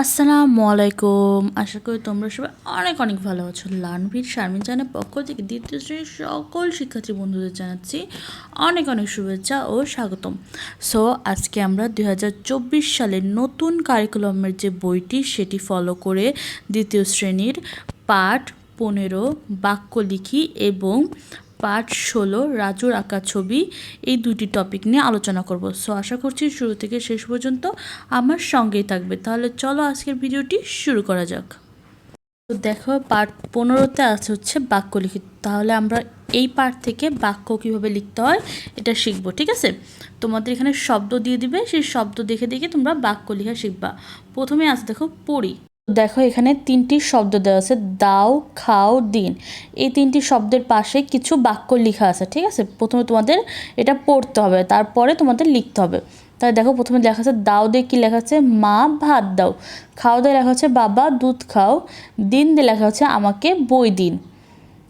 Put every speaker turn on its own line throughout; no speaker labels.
আসসালামু আলাইকুম। আশা করি তোমরা সবাই অনেক অনেক ভালো আছো। লানভীর শারমিন জানের পক্ষ থেকে দ্বিতীয় শ্রেণির সকল শিক্ষার্থী বন্ধুদের জানাচ্ছি অনেক অনেক শুভেচ্ছা ও স্বাগতম। সো আজকে আমরা দু হাজার চব্বিশ সালের নতুন কারিকুলামের যে বইটি, সেটি ফলো করে দ্বিতীয় শ্রেণির পাঠ পনেরো বাক্য লিখি এবং পাঠ ষোলো, রাজুর আঁকা ছবি, এই দুটি টপিক নিয়ে আলোচনা করব। সো আশা করছি শুরু থেকে শেষ পর্যন্ত আমার সঙ্গেই থাকবে। তাহলে চলো আজকের ভিডিওটি শুরু করা যাক। তো দেখো পার্ট পনেরোতে আছে হচ্ছে বাক্য লিখিত। তাহলে আমরা এই পার্ট থেকে বাক্য কীভাবে লিখতে হয়, এটা শিখব, ঠিক আছে? তোমাদের এখানে শব্দ দিয়ে দিবে, সেই শব্দ দেখে দেখে তোমরা বাক্য লেখা শিখবা। প্রথমে আছে দেখো, পড়ি। দেখো, এখানে তিনটি শব্দ দেওয়া আছে, দাও, খাও, দিন। এই তিনটি শব্দের পাশে কিছু বাক্য লেখা আছে, ঠিক আছে? প্রথমে তোমাদের এটা পড়তে হবে, তারপরে তোমাদের লিখতে হবে। তাই দেখো, প্রথমে লেখা আছে, দাও দিয়ে কী লেখা আছে? মা, ভাত দাও। খাও দিয়ে লেখা হচ্ছে বাবা, দুধ খাও। দিন দিয়ে লেখা হচ্ছে আমাকে বই দিন।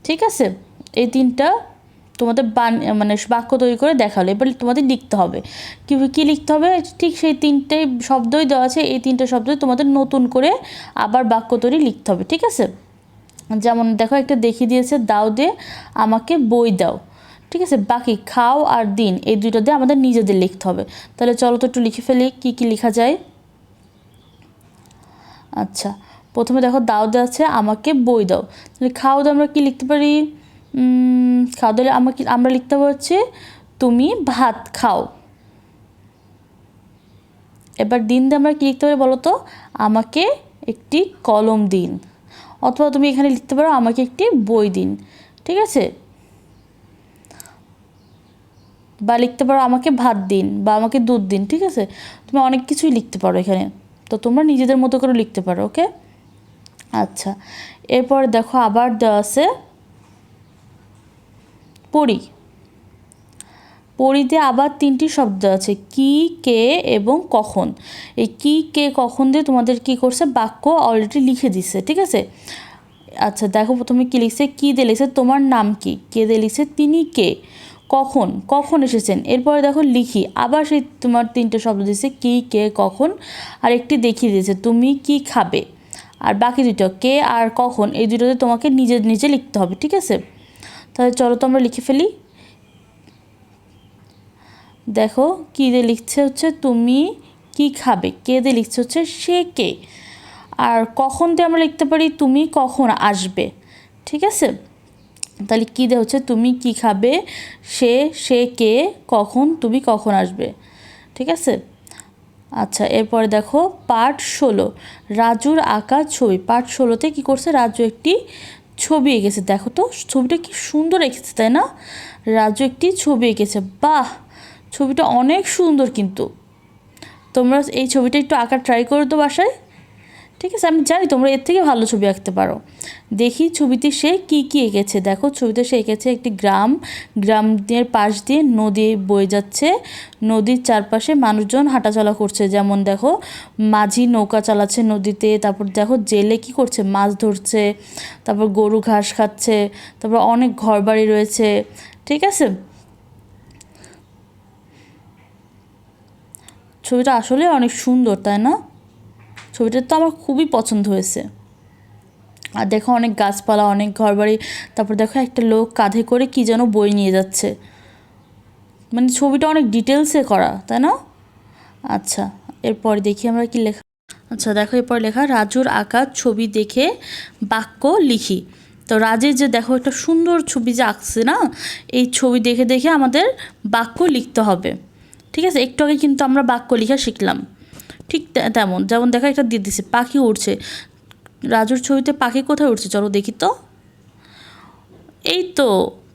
ঠিক আছে? এই তিনটা তোমাদের বান মানে বাক্য তৈরি করে দেখাল, এবার তোমাদের লিখতে হবে। কী কী লিখতে হবে? ঠিক সেই তিনটে শব্দই দেওয়া আছে, এই তিনটে শব্দই তোমাদের নতুন করে আবার বাক্য তৈরি লিখতে হবে, ঠিক আছে? যেমন দেখো, একটা দেখিয়ে দিয়েছে, দাও দে, আমাকে বই দাও। ঠিক আছে? বাকি খাও আর দিন, এই দুইটা দিয়ে আমাদের নিজেদের লিখতে হবে। তাহলে চলো তো একটু লিখে ফেলি, কী কী লেখা যায়? আচ্ছা প্রথমে দেখো, দাও দেওয়া আছে, আমাকে বই দাও। তাহলে খাও দিয়ে আমরা কী লিখতে পারি? খাওয়া দাওয়া আমাকে, আমরা লিখতে পারছি তুমি ভাত খাও। এবার দিন দিয়ে আমরা কী লিখতে পারি বলো তো? আমাকে একটি কলম দিন। অথবা তুমি এখানে লিখতে পারো, আমাকে একটি বই দিন। ঠিক আছে? বা লিখতে পারো, আমাকে ভাত দিন। বা আমাকে দুধ দিন। ঠিক আছে? তুমি অনেক কিছুই লিখতে পারো এখানে। তো তোমরা নিজেদের মতো করে লিখতে পারো, ওকে? আচ্ছা। এরপর দেখো, আবার দেওয়া আছে পড়ি। পড়িতে আবার তিনটি শব্দ আছে, কি, কে এবং কখন। এই কি, কে, কখন দিয়ে তোমাদের কি করছে, বাক্য অলরেডি লিখে দিছে, ঠিক আছে? আচ্ছা দেখো প্রথমে কী লিখছে, কী দিয়ে লিখছে, তোমার নাম কি? কে দিয়ে লিখছে, তিনি কে? কখন কখন এসেছেন? এরপরে দেখো লিখি, আবার সেই তোমার তিনটে শব্দ দিয়েছে কি, কে, কখন, আর একটি দেখিয়ে দিয়েছে, তুমি কি খাবে? আর বাকি দুটো, কে আর কখন, এই দুটোতে তোমাকে নিজে নিজে লিখতে হবে, ঠিক আছে? তাহলে চলো তো আমরা লিখে ফেলি। দেখো, কী দিয়ে লিখছে হচ্ছে, তুমি কি খাবে? কে দিয়ে লিখছে হচ্ছে, সে কে? আর কখন দিয়ে আমরা লিখতে পারি, তুমি কখন আসবে? ঠিক আছে? তাহলে কী দিয়ে হচ্ছে, তুমি কি খাবে? সে সে কে? কখন? তুমি কখন আসবে? ঠিক আছে? আচ্ছা এরপরে দেখো পার্ট ষোলো। রাজুর আঁকা ছবি। পার্ট ষোলোতে কী করছে? রাজু একটি ছবি এঁকেছে, দেখো তো, ছবিটা কি সুন্দর এঁকেছে, তাই না? রাজু একটি ছবি এঁকেছে, বাহ! ছবিটা অনেক সুন্দর কিন্তু। তোমরা এই ছবিটা একটু আঁকার ট্রাই করো তো বাসায়। ঠিক আছে, আমি জানি তোমরা এর থেকে ভালো ছবি আঁকতে পারো। দেখি ছবিতে সে কি কি এঁকেছে। দেখো, ছবিতে সে এঁকেছে একটি গ্রাম। গ্রামের পাশ দিয়ে নদী বয়ে যাচ্ছে। নদীর চারপাশে মানুষজন হাঁটাচলা করছে। যেমন দেখো, মাঝি নৌকা চালাচ্ছে নদীতে। তারপর দেখো, জেলে কি করছে? মাছ ধরছে। তারপর গরু ঘাস খাচ্ছে। তারপর অনেক ঘরবাড়ি রয়েছে। ঠিক আছে? ছবিটা আসলে অনেক সুন্দর, তাই না? ছবিটা তো আমার খুবই পছন্দ হয়েছে। আর দেখো অনেক গাছপালা, অনেক ঘরবাড়ি, তারপর দেখো একটা লোক কাঁধে করে কি যেন বই নিয়ে যাচ্ছে। মানে ছবিটা অনেক ডিটেলসে করা, তাই না? আচ্ছা এরপর দেখি আমরা কি লেখা। আচ্ছা দেখো এরপর লেখা, রাজুর আঁকা ছবি দেখে বাক্য লিখি। তো রাজের যে দেখো একটা সুন্দর ছবি যে আঁকছে না, এই ছবি দেখে দেখে আমাদের বাক্য লিখতে হবে। ঠিক আছে, একটু আগে কিন্তু আমরা বাক্য লেখা শিখলাম। ঠিক তেমন। যেমন দেখা একটা দিয়ে দিছে, পাখি উড়ছে। রাজুর ছবিতে পাখি কোথায় উঠছে চলো দেখি তো। এই তো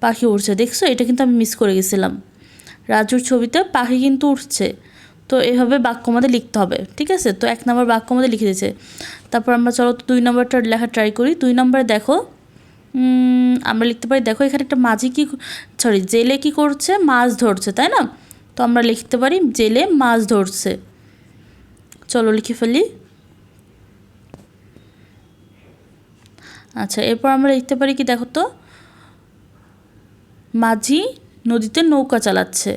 পাখি উঠছে দেখছ? এটা কিন্তু আমি মিস করে গেছিলাম। রাজুর ছবিতে পাখি কিন্তু উঠছে তো এভাবে বাক্য আমাদের লিখতে হবে, ঠিক আছে? তো এক নম্বর বাক্য আমাদের লিখে দিয়েছে। তারপর আমরা চলো দুই নম্বরটা লেখা ট্রাই করি। দুই নম্বরে দেখো আমরা লিখতে পারি, দেখো এখানে একটা মাঝি কি সরি জেলে কি করছে? মাছ ধরছে, তাই না? তো আমরা লিখতে পারি, জেলে মাছ ধরছে। চলো লিখে ফেলি। আচ্ছা এরপর আমরা লিখতে পারি কি দেখো তো? মাঝি নদীতে নৌকা চালাচ্ছে।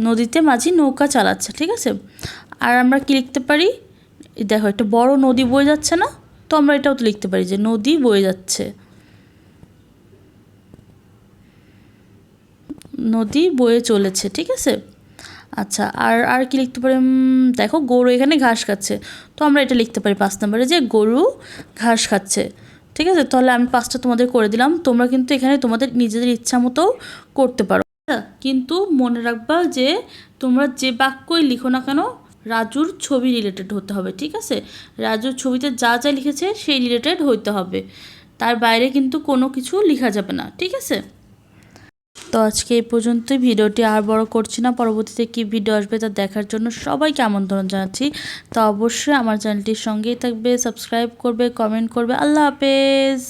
নদীতে মাঝি নৌকা চালাচ্ছে, ঠিক আছে? আর আমরা কি লিখতে পারি? দেখো, একটা বড় নদী বয়ে যাচ্ছে না? তো আমরা এটাও তো লিখতে পারি যে নদী বয়ে যাচ্ছে। নদী বয়ে চলেছে, ঠিক আছে? আচ্ছা আর আর কি লিখতে পারি? দেখো গরু এখানে ঘাস খাচ্ছে। তো আমরা এটা লিখতে পারি পাঁচ নম্বরে যে গরু ঘাস খাচ্ছে। ঠিক আছে? তাহলে আমি পাঁচটা তোমাদের করে দিলাম। তোমরা কিন্তু এখানে তোমাদের নিজেদের ইচ্ছা মতো করতে পারো। আচ্ছা, কিন্তু মনে রাখবা যে তোমরা যে বাক্যই লিখো না কেন রাজুর ছবি রিলেটেড হতে হবে ঠিক আছে? রাজুর ছবিতে যা যা লিখেছে সেই রিলেটেড হইতে হবে। তার বাইরে কিন্তু কোনো কিছু লেখা যাবে না ঠিক আছে? তো আজকে এই পর্যন্তই। ভিডিওটি আর বড় করছি না। পরবর্তীতে কি ভিডিও আসবে তা দেখার জন্য সবাইকে আমন্ত্রণ জানাচ্ছি। তো অবশ্যই আমার চ্যানেলটির সঙ্গেই থাকবে, সাবস্ক্রাইব করবে, কমেন্ট করবে। আল্লাহ হাফেজ।